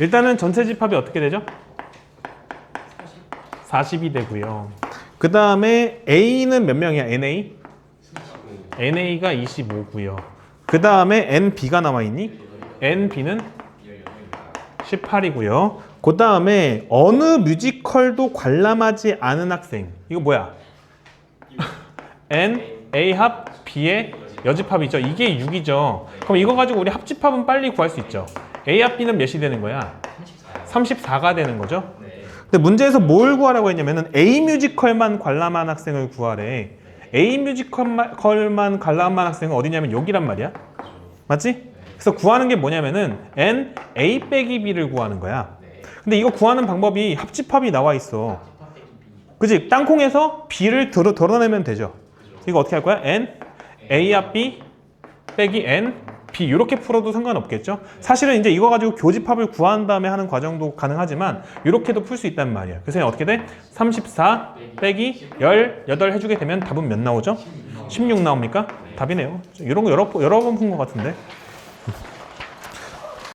일단은 전체 집합이 어떻게 되죠? 40이 되고요. 그 다음에 A는 몇 명이야? NA? NA가 25고요. 그 다음에 NB가 남아있니? NB는 18이고요. 그 다음에 어느 뮤지컬도 관람하지 않은 학생. 이거 뭐야? N, A 합, B의 여집합이죠. 이게 6이죠. 그럼 이거 가지고 우리 합집합은 빨리 구할 수 있죠. A 합 B는 몇이 되는 거야? 34 가 되는 거죠. 근데 문제에서 뭘 구하라고 했냐면은 A 뮤지컬만 관람한 학생을 구하래. A 뮤지컬만 관람한 학생은 어디냐면 여기란 말이야. 맞지? 그래서 구하는 게 뭐냐면은 N A 빼기 B를 구하는 거야. 근데 이거 구하는 방법이 합집합이 나와 있어. 그지? 땅콩에서 B를 덜어, 덜어내면 되죠. 이거 어떻게 할 거야? N A 합 B 빼기 N B 이렇게 풀어도 상관없겠죠? 사실은 이제 이거 가지고 교집합을 구한 다음에 하는 과정도 가능하지만 이렇게도 풀 수 있단 말이야. 그래서 어떻게 돼? 34 빼기 18 해주게 되면 답은 몇 나오죠? 16 나옵니까? 답이네요. 이런 거 여러, 번- 여러 번 푼 것 같은데.